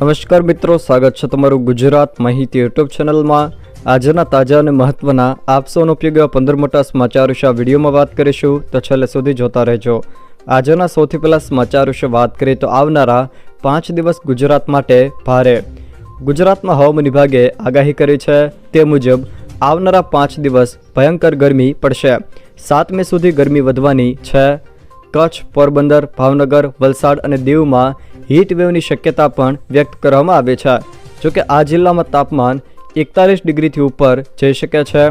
નમસ્કાર મિત્રો, સ્વાગત છે તમારું ગુજરાત માહિતી યુટ્યુબ ચેનલમાં. આજના તાજા અને મહત્વના આપસોનો ઉપયોગ પંદર મોટા સમાચાર વિશે વિડીયોમાં વાત કરીશું. તો છેલ્લે સુધી જોતા રહેજો. આજના સૌથી પહેલાં સમાચાર વિશે વાત કરીએ તો આવનારા પાંચ દિવસ ગુજરાત માટે ભારે. ગુજરાતમાં હવામાન વિભાગે આગાહી કરી છે તે મુજબ આવનારા પાંચ દિવસ ભયંકર ગરમી પડશે. સાત મે સુધી ગરમી વધવાની છે. કચ્છ, પોરબંદર, ભાવનગર, વલસાડ અને દીવમાં હીટ વેવની શક્યતા પણ વ્યક્ત કરવામાં આવી છે. જોકે આ જિલ્લામાં તાપમાન એકતાલીસ ડિગ્રીથી ઉપર જઈ શકે છે.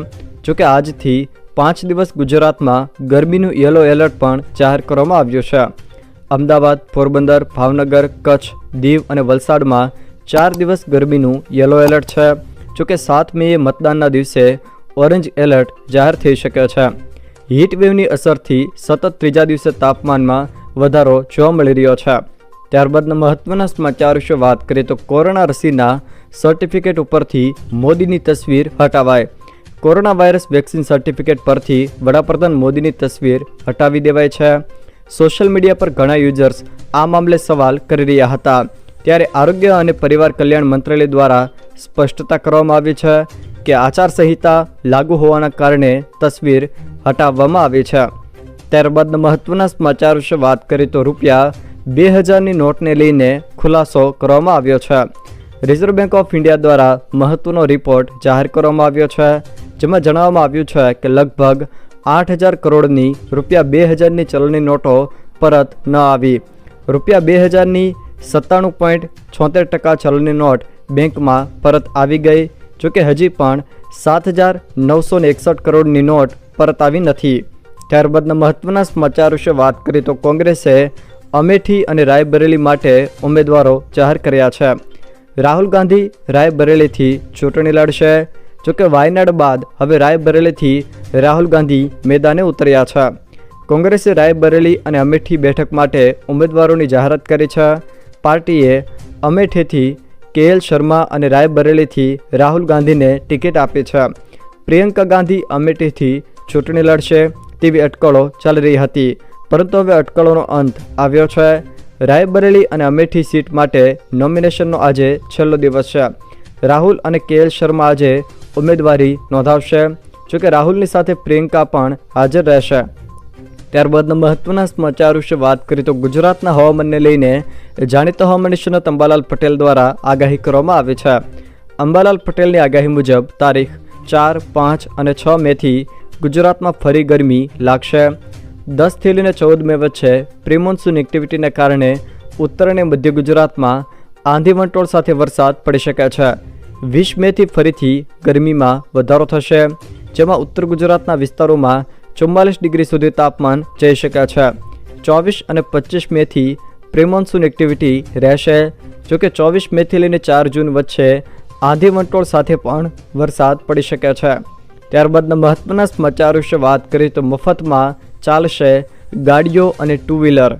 જોકે આજથી પાંચ દિવસ ગુજરાતમાં ગરમીનું યલો એલર્ટ પણ જાહેર કરવામાં આવ્યું છે. અમદાવાદ, પોરબંદર, ભાવનગર, કચ્છ, દીવ અને વલસાડમાં ચાર દિવસ ગરમીનું યલો એલર્ટ છે. જોકે સાત મેએ મતદાનના દિવસે ઓરેન્જ એલર્ટ જાહેર થઈ શકે છે. હીટ વેવની અસરથી સતત ત્રીજા દિવસે તાપમાનમાં વધારો જોવા મળી રહ્યો છે. ત્યારબાદના મહત્વના સમાચાર વિશે વાત કરીએ તો કોરોના રસીના સર્ટિફિકેટ ઉપરથી મોદીની તસવીર હટાવાય. કોરોના વાયરસ વેક્સિન સર્ટિફિકેટ પરથી વડાપ્રધાન મોદીની તસવીર હટાવી દેવાય છે. સોશિયલ મીડિયા પર ઘણા યુઝર્સ આ મામલે સવાલ કરી રહ્યા હતા. ત્યારે આરોગ્ય અને પરિવાર કલ્યાણ મંત્રાલય દ્વારા સ્પષ્ટતા કરવામાં આવી છે. કે આચારસંહિતા લાગુ હોવાના કારણે તસવીર હટાવવામાં આવી છે. ત્યારબાદ મહત્વના સમાચાર વિશે વાત કરીએ તો રૂપિયા બે હજારની નોટને લઈને ખુલાસો કરવામાં આવ્યો છે. રિઝર્વ બેંક ઓફ ઇન્ડિયા દ્વારા મહત્વનો રિપોર્ટ જાહેર કરવામાં આવ્યો છે, જેમાં જણાવવામાં આવ્યું છે કે લગભગ આઠ હજાર કરોડની રૂપિયા બે હજારની ચલણી નોટો પરત ન આવી. રૂપિયા બે હજારની સત્તાણું પોઈન્ટ છોતેર ટકા ચલણી નોટ બેંકમાં પરત આવી ગઈ. જોકે હજી પણ સાત હજાર નવસો એકસઠ કરોડની નોટ પરત આવી નથી ત્યારબાદના મહત્વના સમાચાર વિશે વાત કરીએ તો કોંગ્રેસે અમેઠી અને રાયબરેલી માટે ઉમેદવારો જાહેર કર્યા છે. રાહુલ ગાંધી રાયબરેલીથી ચૂંટણી લડશે. જોકે વાયનાડ બાદ હવે રાયબરેલીથી રાહુલ ગાંધી મેદાને ઉતર્યા છે. કોંગ્રેસે રાયબરેલી અને અમેઠી બેઠક માટે ઉમેદવારોની જાહેરાત કરી છે. પાર્ટીએ અમેઠીથી કે એલ શર્મા અને રાયબરેલીથી રાહુલ ગાંધીને ટિકિટ આપી છે. પ્રિયંકા ગાંધી અમેઠીથી ચૂંટણી લડશે તેવી અટકળો ચાલી રહી હતી. પરંતુ હવે અટકળોનો અંત આવ્યો છે. રાયબરેલી અને અમેઠી સીટ માટે નોમિનેશનનો આજે છેલ્લો દિવસ છે. રાહુલ અને કેએલ શર્મા આજે ઉમેદવારી નોંધાવશે. જોકે રાહુલની સાથે પ્રિયંકા પણ હાજર રહેશે. ત્યારબાદના મહત્વના સમાચાર વિશે વાત કરીએ તો ગુજરાતના હવામાનને લઈને જાણીતા હવામાન નિષ્ણાત અંબાલાલ પટેલ દ્વારા આગાહી કરવામાં આવી છે. અંબાલાલ પટેલની આગાહી મુજબ તારીખ ચાર, પાંચ અને છ મેથી ગુજરાતમાં ફરી ગરમી લાગશે. દસથી લઈને ચૌદ મે વચ્ચે પ્રિમોન્સૂન એક્ટિવિટીને કારણે ઉત્તર અને મધ્ય ગુજરાતમાં આંધી વંટોળ સાથે વરસાદ પડી શકે છે. વીસ મેથી ફરીથી ગરમીમાં વધારો થશે, જેમાં ઉત્તર ગુજરાતના વિસ્તારોમાં ચુમ્માલીસ ડિગ્રી સુધી તાપમાન જઈ શકે છે. ચોવીસ અને પચીસ મેથી પ્રિમોન્સૂન એક્ટિવિટી રહેશે. જોકે ચોવીસ મેથી લઈને ચાર જૂન વચ્ચે આંધી વંટોળ સાથે પણ વરસાદ પડી શકે છે. ત્યારબાદના મહત્વના સમાચાર વિશે વાત કરીએ તો મફતમાં ચાલશે ગાડીઓ અને ટુ વ્હીલર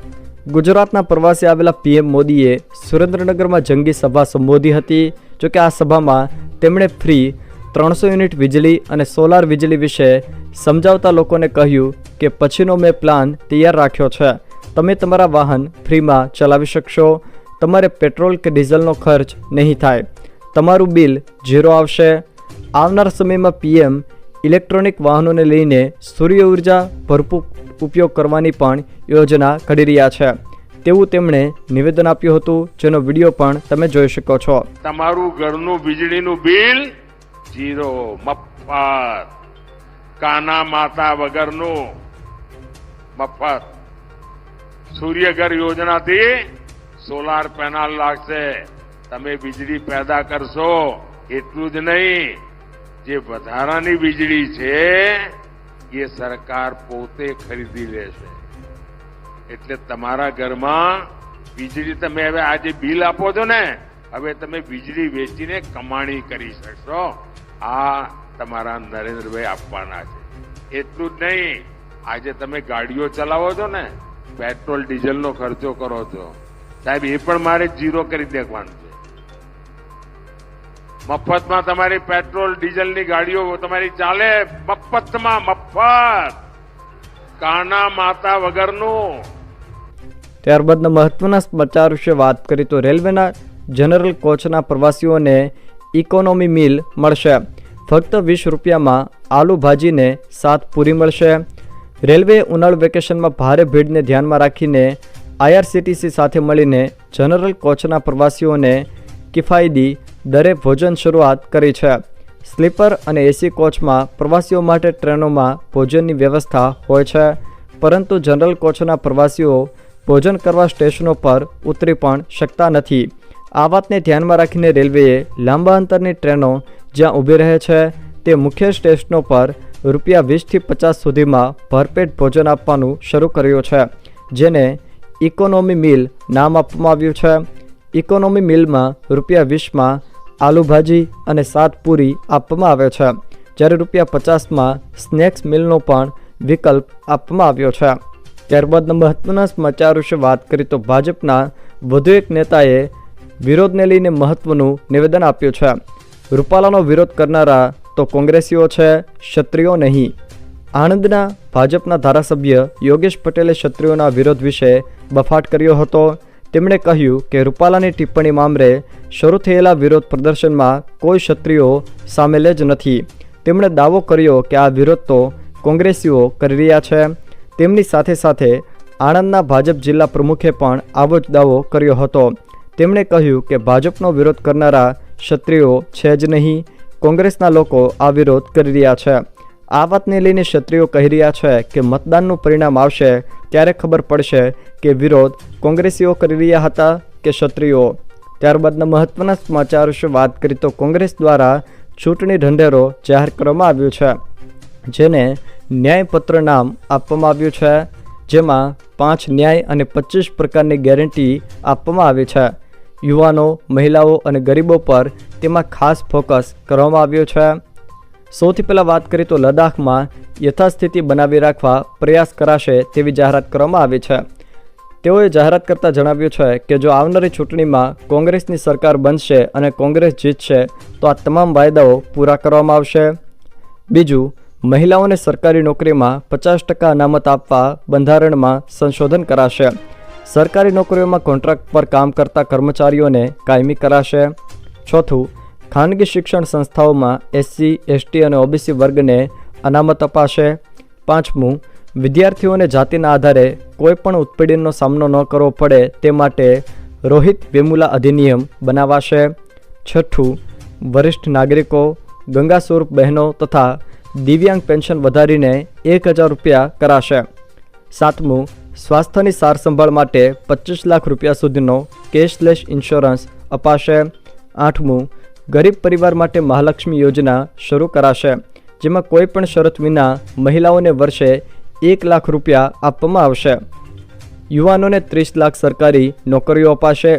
ગુજરાતના પ્રવાસે આવેલા પીએમ મોદીએ સુરેન્દ્રનગરમાં જંગી સભા સંબોધી હતી. જોકે આ સભામાં તેમણે ફ્રી ત્રણસો યુનિટ વીજળી અને સોલાર વીજળી વિશે સમજાવતા લોકોને કહ્યું કે પછીનો મેં પ્લાન તૈયાર રાખ્યો છે. તમે તમારા વાહન ફ્રીમાં ચલાવી શકશો. તમારે પેટ્રોલ કે ડીઝલનો ખર્ચ નહીં થાય. તમારું બિલ ઝીરો આવશે. આવનાર સમયમાં પીએમ ઇલેક્ટ્રોનિક વાહનોને લઈને સૂર્ય ઊર્જા ભરપૂર ઉપયોગ કરવાની પણ યોજના ઘડી રહ્યા છે. તેવું તેમણે નિવેદન આપ્યું હતું, જેનો વીડિયો પણ તમે જોઈ શકો છો. તમારું ઘરનું વીજળીનું બિલ જીરો મફત. કાના માતા વગરનું મફત સૂર્યઘર યોજનાથી સોલાર પેનલ લાગશે. તમે વીજળી પેદા કરશો. એટલું જ નહીં, જે વધારાની વીજળી છે, એ સરકાર પોતે ખરીદી લેશે. એટલે તમારા ઘરમાં વીજળી તમે હવે આજે બિલ આપો છો ને, હવે તમે વીજળી વેચીને કમાણી કરી શકશો. આ તમારા નરેન્દ્રભાઈ આપવાના છે. એટલું જ નહીં, આજે તમે ગાડીઓ ચલાવો છો ને, પેટ્રોલ, ડીઝલનો ખર્ચો કરો છો. સાહેબ, એ પણ મારે જીરો કરી દેવાનું છે. મફતમાં તમારી પેટ્રોલ, ડીઝલની ગાડીઓ તમારી ચાલે, મફતમાં મફત. કાના માતા વગરનું. ત્યારબાદના મહત્વના સમાચાર વિશે વાત કરીએ તો રેલવેના જનરલ કોચના પ્રવાસીઓને ઇકોનોમી મિલ મળશે. ફક્ત વીસ રૂપિયામાં આલુ ભાજીને સાત પૂરી મળશે. રેલવે ઉનાળુ વેકેશનમાં ભારે ભીડને ધ્યાનમાં રાખીને આઈઆરસીટીસી સાથે મળીને જનરલ કોચના પ્રવાસીઓને કિફાયતી દરે ભોજન શરૂઆત કરી છે. સ્લીપર અને એસી કોચમાં પ્રવાસીઓ માટે ટ્રેનોમાં ભોજનની વ્યવસ્થા હોય છે, પરંતુ જનરલ કોચના પ્રવાસીઓ ભોજન કરવા સ્ટેશનો પર ઉતરી પણ શકતા નથી. આ વાતને ધ્યાનમાં રાખીને રેલવેએ લાંબા અંતરની ટ્રેનો જ્યાં ઊભી રહે છે, તે મુખ્ય સ્ટેશનો પર રૂપિયા વીસથી પચાસ સુધીમાં ભરપેટ ભોજન આપવાનું શરૂ કર્યું છે, જેને ઇકોનોમી મિલ નામ આપવામાં આવ્યું છે. ઇકોનોમી મિલમાં રૂપિયા વીસમાં આલુભાજી અને સાત પૂરી આપવામાં આવે છે, જ્યારે રૂપિયા પચાસમાં સ્નેક્સ મિલનો પણ વિકલ્પ આપવામાં આવ્યો છે. ત્યારબાદના મહત્વના સમાચાર વિશે વાત કરીએ તો ભાજપના વધુ એક નેતાએ વિરોધને લઈને મહત્વનું નિવેદન આપ્યું છે. રૂપાલાનો વિરોધ કરનારા તો કોંગ્રેસીઓ છે, ક્ષત્રિયો નહીં. આણંદના ભાજપના ધારાસભ્ય યોગેશ પટેલે ક્ષત્રિયોના વિરોધ વિશે બફાટ કર્યો હતો. તેમણે કહ્યું કે રૂપાલાની ટિપ્પણી મામલે શરૂ થયેલા વિરોધ પ્રદર્શનમાં કોઈ ક્ષત્રિયો સામેલ જ નથી. તેમણે દાવો કર્યો કે આ વિરોધ તો કોંગ્રેસીઓ કરી રહ્યા છે. તેમની સાથે સાથે આણંદના ભાજપ જિલ્લા પ્રમુખે પણ આવો જ દાવો કર્યો હતો. તેમણે કહ્યું કે ભાજપનો વિરોધ કરનારા ક્ષત્રિયો છે જ નહીં. કોંગ્રેસના લોકો આ વિરોધ કરી રહ્યા છે. આ વાતને લઈને ક્ષત્રિયો કહી રહ્યા છે કે મતદાનનું પરિણામ આવશે. ત્યારે ખબર પડશે કે વિરોધ કોંગ્રેસીઓ કરી રહ્યા હતા કે ક્ષત્રિયો. ત્યારબાદના મહત્વના સમાચાર વિશે વાત કરીએ તો કોંગ્રેસ દ્વારા ચૂંટણી ઢંઢેરો જાહેર કરવામાં આવ્યો છે, જેને ન્યાયપત્ર નામ આપવામાં આવ્યું છે, જેમાં પાંચ ન્યાય અને પચીસ પ્રકારની ગેરંટી આપવામાં આવી છે. યુવાનો, મહિલાઓ અને ગરીબો પર તેમાં ખાસ ફોકસ કરવામાં આવ્યો છે. સૌથી પહેલાં વાત કરીએ તો લદ્દાખમાં યથાસ્થિતિ બનાવી રાખવા પ્રયાસ કરાશે તેવી જાહેરાત કરવામાં આવી છે. તેઓએ જાહેરાત કરતાં જણાવ્યું છે કે જો આવનારી ચૂંટણીમાં કોંગ્રેસની સરકાર બનશે અને કોંગ્રેસ જીતશે, તો આ તમામ વાયદાઓ પૂરા કરવામાં આવશે. બીજું, મહિલાઓને સરકારી નોકરીમાં પચાસ ટકા અનામત આપવા બંધારણમાં સંશોધન કરાશે. સરકારી નોકરીઓમાં કોન્ટ્રાક્ટ પર કામ કરતા કર્મચારીઓને કાયમી કરાશે. ચોથું, ખાનગી શિક્ષણ સંસ્થાઓમાં એસસી, એસટી અને ઓબીસી વર્ગને અનામત અપાશે. પાંચમું, વિદ્યાર્થીઓને જાતિના આધારે કોઈપણ ઉત્પીડનનો સામનો ન કરવો પડે તે માટે રોહિત વેમુલા અધિનિયમ બનાવાશે. છઠ્ઠું, વરિષ્ઠ નાગરિકો ગંગા સ્વરૂપ બહેનો તથા દિવ્યાંગ પેન્શન વધારીને એક હજાર રૂપિયા કરાશે. સાતમું સ્વાસ્થ્યની સારસંભાળ માટે પચીસ લાખ રૂપિયા સુધીનો કેશલેસ ઇન્સ્યોરન્સ અપાશે. આઠમું, ગરીબ પરિવાર માટે મહાલક્ષ્મી યોજના શરૂ કરાશે, જેમાં કોઈ પણ શરત વિના મહિલાઓને વર્ષે એક લાખ રૂપિયા આપવામાં આવશે. યુવાનોને ત્રીસ લાખ સરકારી નોકરીઓ અપાશે.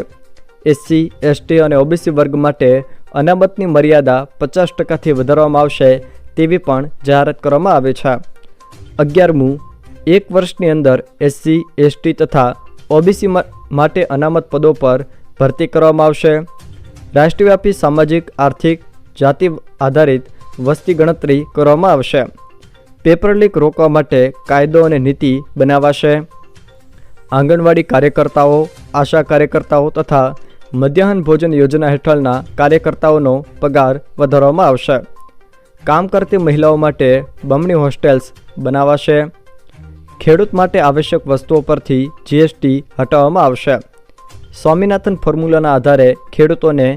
એસસી, એસટી અને ઓબીસી વર્ગ માટે અનામતની મર્યાદા પચાસ ટકાથી વધારવામાં આવશે તેવી પણ જાહેરાત કરવામાં આવી છે. અગિયારમું એક વર્ષની અંદર એસસી એસટી તથા ઓબીસી માટે અનામત પદો પર ભરતી કરવામાં આવશે. રાષ્ટ્રવ્યાપી સામાજિક, આર્થિક, જાતિ આધારિત વસ્તી ગણતરી કરવામાં આવશે. પેપર લીક રોકવા માટે કાયદો અને નીતિ બનાવાશે. આંગણવાડી કાર્યકર્તાઓ, આશા કાર્યકર્તાઓ તથા મધ્યાહન ભોજન યોજના હેઠળના કાર્યકર્તાઓનો પગાર વધારવામાં આવશે. કામ કરતી મહિલાઓ માટે બમણી હોસ્ટેલ્સ બનાવાશે. ખેડૂત માટે આવશ્યક વસ્તુઓ પરથી જીએસટી હટાવવામાં આવશે. સ્વામિનાથન ફોર્મ્યુલાના આધારે ખેડૂતોને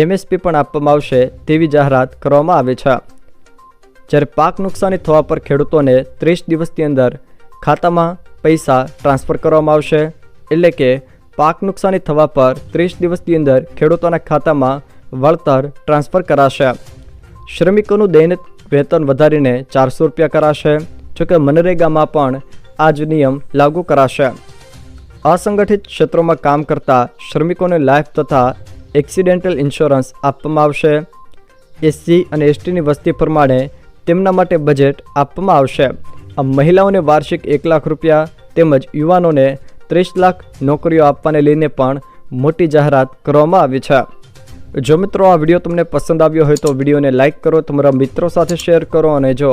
એમએસપી પણ આપવામાં આવશે તેવી જાહેરાત કરવામાં આવી છે. જ્યારે પાક નુકસાની થવા પર ખેડૂતોને ત્રીસ દિવસની અંદર ખાતામાં પૈસા ટ્રાન્સફર કરવામાં આવશે, એટલે કે પાક નુકસાની થવા પર ત્રીસ દિવસની અંદર ખેડૂતોના ખાતામાં વળતર ટ્રાન્સફર કરાશે. શ્રમિકોનું દૈનિક વેતન વધારીને ચારસો રૂપિયા કરાશે. જોકે મનરેગામાં પણ આ જ નિયમ લાગુ કરાશે. અસંગઠિત ક્ષેત્રોમાં કામ કરતા શ્રમિકોને લાઈફ તથા એક્સિડેન્ટલ ઇન્સ્યોરન્સ આપવામાં આવશે. એસસી અને એસટીની વસ્તી પ્રમાણે તેમના માટે બજેટ આપવામાં આવશે. આ મહિલાઓને વાર્ષિક એક લાખ રૂપિયા તેમજ યુવાનોને ત્રીસ લાખ નોકરીઓ આપવાને લઈને પણ મોટી જાહેરાત કરવામાં આવી છે. જો મિત્રો આ વીડિયો તમને પસંદ આવ્યો હોય તો વિડીયોને લાઇક કરો, તમારા મિત્રો સાથે શેર કરો અને જો